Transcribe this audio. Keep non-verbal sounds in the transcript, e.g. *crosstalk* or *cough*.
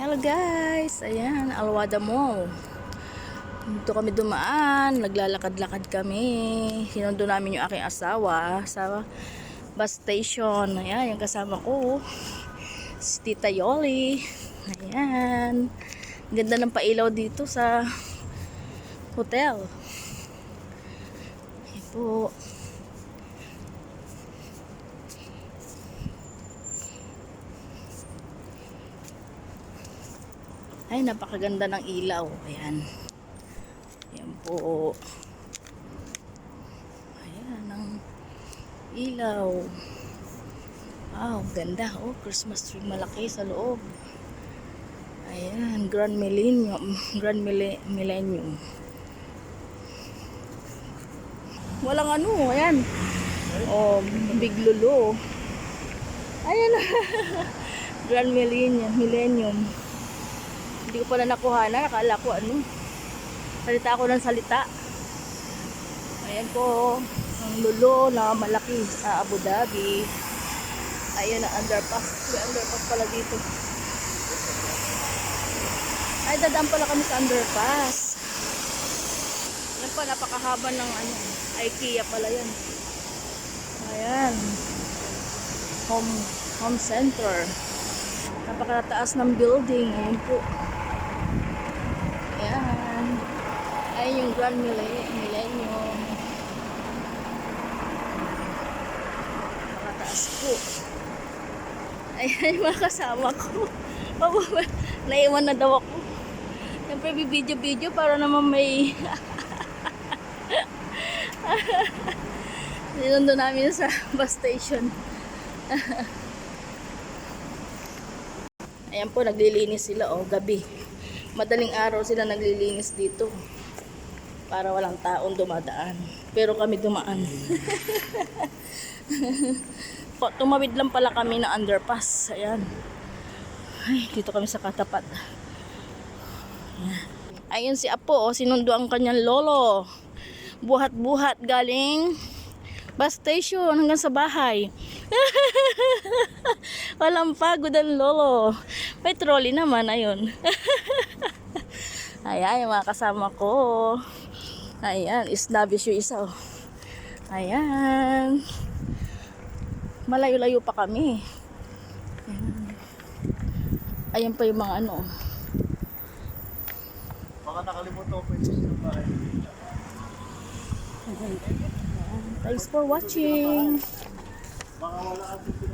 Hello guys, ayan, Alwada Mall. Dito kami dumaan, naglalakad-lakad kami. Sinundo namin yung aking asawa sa bus station. Ayan, yung kasama ko. Si Tita Yoli. Ayan. Ganda ng pailaw dito sa hotel. Ayan po. Ay, napakaganda ng ilaw. Ayan. Ayan po. Ayan, ang ilaw. Wow, ganda. Oh, Christmas tree malaki sa loob. Ayan, Grand Millennium. Grand Mille- Millennium. Walang ano, ayan. Oh, Big Lulu. Ayan. *laughs* Grand Millennium. Millennium. Hindi ko pala nakuha na. Nakala ko ano. Salita ako ng salita. Ayan po. Ang lulo na malaki sa Abu Dhabi. Ayan ang underpass. May underpass pala dito. Ay, dadaan pala kami sa underpass. Yan pa, napakahaba ng ano. IKEA pala yan. Ayan. Home, home center. Napakataas ng building. Ayan po. Ayan. Ayan yung Grand Mille- Millennium. Napakataas po. Ayan *laughs* yung mga kasama ko. *laughs* Naiwan na daw ako. Siyempre, bibidyo-video para naman may... *laughs* Ninundo namin sa bus station. Ayan po, naglilinis sila, oh, gabi. Madaling araw sila naglilinis dito. Para walang taong dumadaan. Pero kami dumaan. *laughs* Tumawid lang pala kami na underpass. Ayan. Ay, dito kami sa katapat. Ayan. Si Apo, oh, sinundo ang kanyang lolo. Buhat-buhat galing bus station hanggang sa bahay. *laughs* Walang pagod ang lolo. May trolley naman, ayun. *laughs* Ayan, yung mga kasama ko. Ayan, isnabis yung isa. Oh. Ayan. Malayo-layo pa kami. Ayan. Ayan pa yung mga ano. Baka nakalimutan ko yung bahay. Thanks for watching. Baka wala ka